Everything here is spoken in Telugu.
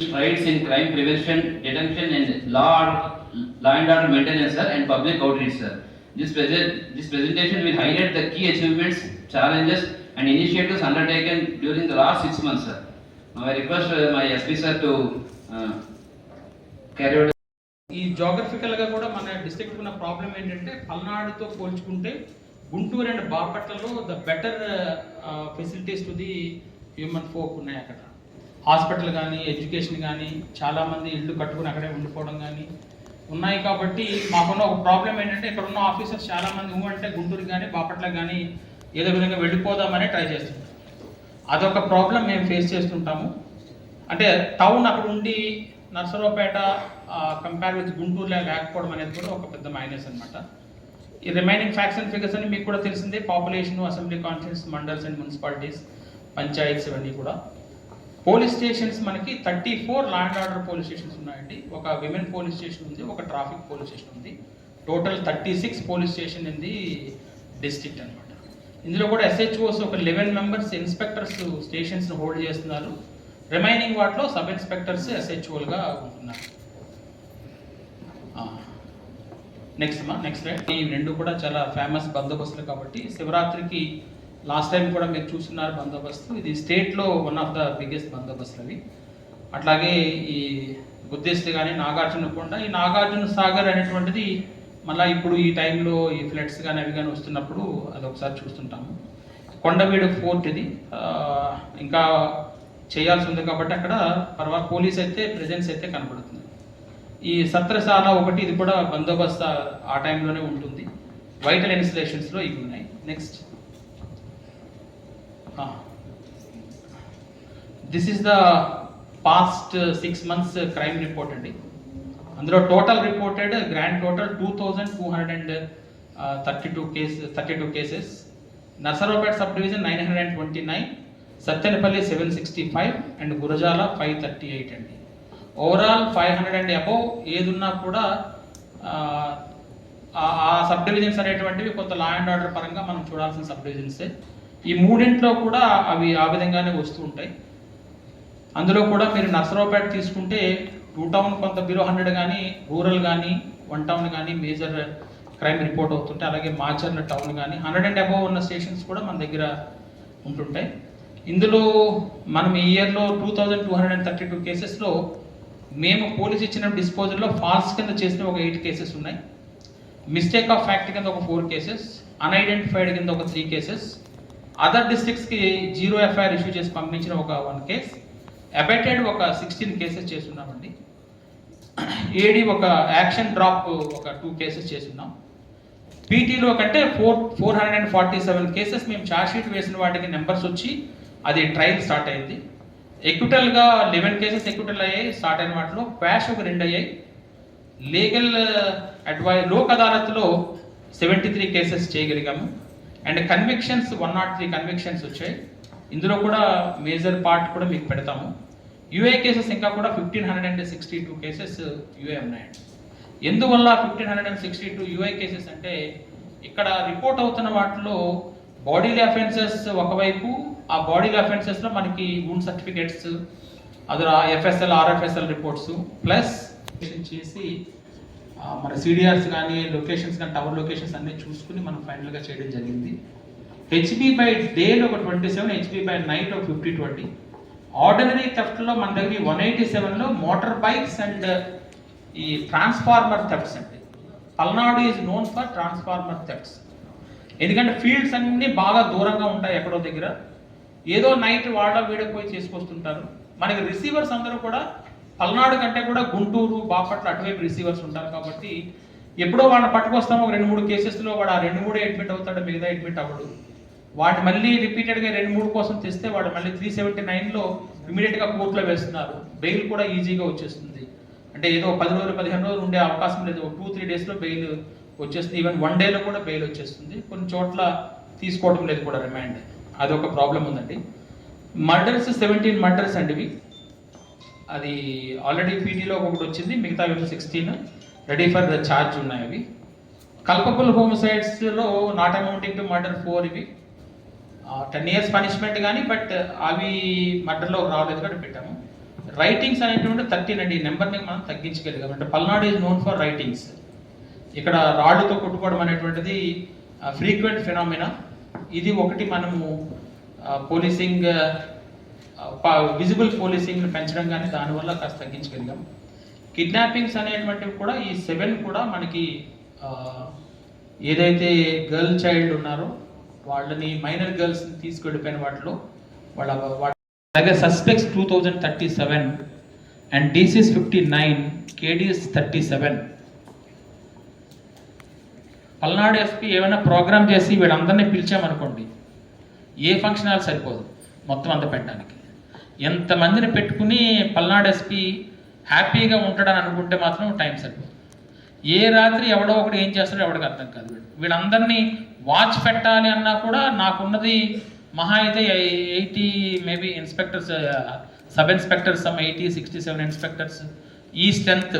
strides in crime prevention, detection and law, law and order maintenance sir, and public outreach sir. This present, this presentation will highlight the key achievements, challenges and initiatives undertaken during the last six months sir. Now I request uh, my SP sir to uh, carry out ఈ geographical గా కూడా మన డిస్ట్రిక్ట్ ఉన్న ప్రాబ్లం ఏంటంటే పల్నాడుతో పోల్చుకుంటే గుంటూరు అండ్ బాపట్లలో the better facilities to the human folk ఉన్నాయి అక్కడ హాస్పిటల్ కానీ ఎడ్యుకేషన్ కానీ చాలామంది ఇల్లు కట్టుకుని అక్కడే ఉండిపోవడం కానీ ఉన్నాయి కాబట్టి మాకున్న ఒక ప్రాబ్లం ఏంటంటే ఇక్కడ ఉన్న ఆఫీసర్స్ చాలామంది అంటే గుంటూరు కానీ బాపట్ల కానీ ఏదో విధంగా వెళ్ళిపోదామని ట్రై చేస్తుంటారు అదొక ప్రాబ్లం మేము ఫేస్ చేస్తుంటాము. అంటే టౌన్ అక్కడ ఉండి నర్సరావుపేట కంపేర్ విత్ గుంటూరులో లేకపోవడం అనేది కూడా ఒక పెద్ద మైనస్ అనమాట ఈ రిమైనింగ్ ఫ్యాక్ట్స్ అండ్ ఫిగర్స్ అని మీకు కూడా తెలిసిందే. Population assembly conference mandals and municipalities panchayats ఇవన్నీ కూడా. పోలీస్ స్టేషన్స్ మనకి thirty four land order police stations ఉన్నాయండి. ఒక విమెన్ పోలీస్ స్టేషన్ ఉంది ఒక ట్రాఫిక్ పోలీస్ స్టేషన్ ఉంది. Total thirty six police station ఉంది డిస్ట్రిక్ట్ అనమాట ఇందులో కూడా ఎస్హెచ్ఓస్ ఒక లెవెన్ మెంబర్స్ ఇన్స్పెక్టర్స్ స్టేషన్స్ని హోల్డ్ చేస్తున్నారు. రిమైనింగ్ వాటిలో సబ్ ఇన్స్పెక్టర్స్ ఎస్హెచ్ఓలుగా ఉంటున్నారు. నెక్స్ట్ మా నెక్స్ట్ రైట్ ఈ రెండు కూడా చాలా ఫేమస్ బందోబస్తులు కాబట్టి శివరాత్రికి లాస్ట్ టైం కూడా మీరు చూస్తున్నారు బందోబస్తు. ఇది స్టేట్లో వన్ ఆఫ్ ద బిగ్గెస్ట్ బందోబస్తులు అవి అట్లాగే ఈ బుద్ధిస్ట్ కానీ నాగార్జున కొండ ఈ నాగార్జున సాగర్ అనేటువంటిది మళ్ళీ ఇప్పుడు ఈ టైంలో ఈ ఫ్లడ్స్ కానీ అవి కానీ వస్తున్నప్పుడు అది ఒకసారి చూస్తుంటాము. కొండవీడు ఫోర్ట్ ఇది. ఇంకా చేయాల్సి ఉంది కాబట్టి అక్కడ పర్వా పోలీస్ అయితే ప్రెజెన్స్ అయితే కనబడుతుంది. ఈ సత్రశాల ఒకటి ఇది కూడా బందోబస్తు ఆ- ఆ టైంలోనే ఉంటుంది. వైటల్ ఇన్స్టలేషన్స్లో ఇవి ఉన్నాయి. Next this is the past six months crime report అండి. అందులో total reported grand total two thousand two hundred and thirty two case thirty two cases Narasaraopet sub division nine hundred and twenty nine Sattenapalli seven sixty five and. Gurazala five thirty eight అండి overall five hundred and above ఏదున్నా కూడా ఆ, ఆ సబ్ డివిజన్స్ అనేటువంటివి కొంత లా అండ్ ఆర్డర్ పరంగా మనం చూడాల్సిన సబ్ డివిజన్సే ఈ మూడింట్లో కూడా అవి ఆ విధంగానే వస్తూ ఉంటాయి. అందులో కూడా మీరు నర్సరావుపేట తీసుకుంటే టూ టౌన్ కొంత బిలో హండ్రెడ్ కానీ రూరల్ కానీ వన్ టౌన్ కానీ మేజర్ క్రైమ్ రిపోర్ట్ అవుతుంటే అలాగే మాచర్ల టౌన్ కానీ హండ్రెడ్ అండ్ అబోవ్ ఉన్న స్టేషన్స్ కూడా మన దగ్గర ఉంటుంటాయి. ఇందులో మనం ఈ ఇయర్లో two thousand two hundred and thirty two కేసెస్లో మేము పోలీస్ ఇచ్చిన డిస్పోజల్లో ఫాల్స్ కింద చేసిన ఒక ఎయిట్ కేసెస్ ఉన్నాయి. మిస్టేక్ ఆఫ్ ఫ్యాక్ట్ కింద ఒక ఫోర్ కేసెస్ అన్ఐడెంటిఫైడ్ కింద ఒక త్రీ కేసెస్ అదర్ డిస్ట్రిక్ట్స్కి జీరో ఎఫ్ఐఆర్ ఇష్యూ చేసి పంపించిన ఒక వన్ కేస్ అబెటెడ్ ఒక సిక్స్టీన్ కేసెస్ చేస్తున్నామండి. ఏడి ఒక యాక్షన్ డ్రాప్ ఒక టూ కేసెస్ చేస్తున్నాం. పీటీలో కంటే four four hundred and forty seven cases మేము షీట్ వేసిన వాటికి నెంబర్స్ వచ్చి అది ట్రయల్ స్టార్ట్ అయింది. ఎక్విటల్గా లెవెన్ కేసెస్ ఎక్విటల్ అయ్యాయి స్టార్ట్ అయిన వాటిలో క్వాష్ ఒక రెండు అయ్యాయి. లీగల్ అడ్వై uh, లోక్ అదాలత్లో seventy three cases చేయగలిగాము. And convictions one nought three convictions వచ్చాయి. ఇందులో కూడా మేజర్ పార్ట్ కూడా మీకు పెడతాము. యూఏ కేసెస్ ఇంకా కూడా fifteen hundred and sixty two cases UA ఉన్నాయండి. ఎందువల్ల fifteen hundred and sixty two UI cases అంటే ఇక్కడ రిపోర్ట్ అవుతున్న వాటిలో బాడీలీ అఫెన్సెస్ ఒకవైపు ఆ బాడీలీ అఫెన్సెస్లో మనకి wound certificates other FSL RFSL reports plus చేసి మన సిడిఆర్స్ కానీ లొకేషన్స్ కానీ టవర్ లొకేషన్స్ అన్నీ చూసుకుని మనం ఫైనల్గా చేయడం జరిగింది. హెచ్బి బై డేలో ఒక ట్వంటీ సెవెన్ హెచ్బి బై నైట్ ఒక ఫిఫ్టీ ట్వంటీ ఆర్డినరీ థెఫ్ట్లో మన దగ్గర వన్ ఎయిటీ సెవెన్లో మోటార్ బైక్స్ అండ్ ఈ ట్రాన్స్ఫార్మర్ థెఫ్ట్స్ uh, అండి. Palnadu is known for transformer thefts ఎందుకంటే ఫీల్డ్స్ అన్నీ బాగా దూరంగా ఉంటాయి ఎక్కడో దగ్గర. ఏదో నైట్ వాళ్ళ వీడకి పోయి చేసుకొస్తుంటారు. మనకి రిసీవర్స్ అందరూ కూడా పల్నాడు కంటే కూడా గుంటూరు బాపట్ల అటువైపు రిసీవర్స్ ఉంటారు కాబట్టి ఎప్పుడో వాడిని పట్టుకొస్తాము ఒక రెండు మూడు కేసెస్లో వాడు ఆ రెండు మూడే అడ్మిట్ అవుతాడు మిగతా అడ్మిట్ అవ్వడు. వాడిని మళ్ళీ రిపీటెడ్గా రెండు మూడు కోసం తెస్తే వాడు మళ్ళీ త్రీ సెవెంటీ నైన్లో ఇమీడియట్గా కోర్టులో వేస్తున్నారు. బెయిల్ కూడా ఈజీగా వచ్చేస్తుంది. అంటే ఏదో పది రోజులు పదిహేను రోజులు ఉండే అవకాశం లేదు. ఒక టూ త్రీ డేస్లో బెయిల్ వచ్చేస్తుంది. ఈవెన్ వన్ డేలో కూడా బెయిల్ వచ్చేస్తుంది. కొన్ని చోట్ల తీసుకోవడం లేదు కూడా రిమాండ్ అది ఒక ప్రాబ్లం ఉందండి. మర్డర్స్ సెవెంటీన్ మర్డర్స్ అండి ఇవి. అది ఆల్రెడీ పీటీలో ఒకటి వచ్చింది మిగతా sixteen ready for the charge ఉన్నాయి అవి. Culpable హోమ్సైడ్స్లో not amounting to murder four ఇవి. టెన్ ఇయర్స్ పనిష్మెంట్ కానీ బట్ అవి మర్డర్లో రాలేదు కూడా పెట్టాము. రైటింగ్స్ అనేటువంటి థర్టీన్ అండి. నెంబర్ని మనం తగ్గించగలిగాం అంటే Palnadu is known for riotings ఇక్కడ రాళ్ళతో కొట్టుకోవడం అనేటువంటిది ఫ్రీక్వెంట్ ఫినామినా ఇది ఒకటి మనము పోలీసింగ్ విజిబుల్ పోలీసింగ్ని పెంచడం కానీ దానివల్ల కాస్త తగ్గించగలిగాం. కిడ్నాపింగ్స్ అనేటువంటివి కూడా ఈ సెవెన్ కూడా మనకి ఏదైతే గర్ల్ చైల్డ్ ఉన్నారో వాళ్ళని మైనర్ గర్ల్స్ని తీసుకెళ్ళిపోయిన వాటిలో వాళ్ళ వాళ్ళ అలాగే suspects two thousand thirty seven and DCs fifty nine KDs thirty seven Palnadu SP ఏమైనా ప్రోగ్రామ్ చేసి వీళ్ళందరినీ పిలిచామనుకోండి ఏ ఫంక్షన్ హాల్ సరిపోదు. మొత్తం అంత పెట్టడానికి. ఎంతమందిని పెట్టుకుని పల్నాడు ఎస్పీ హ్యాపీగా ఉంటాడని అనుకుంటే మాత్రం టైం సరిపోదు. ఏ రాత్రి ఎవడో ఒకడు ఏం చేస్తాడో ఎవడికి అర్థం కాదు వీళ్ళందరినీ వాచ్ పెట్టాలి అన్నా కూడా నాకున్నది మహా అయితే eighty maybe inspectors sub inspectors some eighty sixty seven inspectors. ఈ స్ట్రెంత్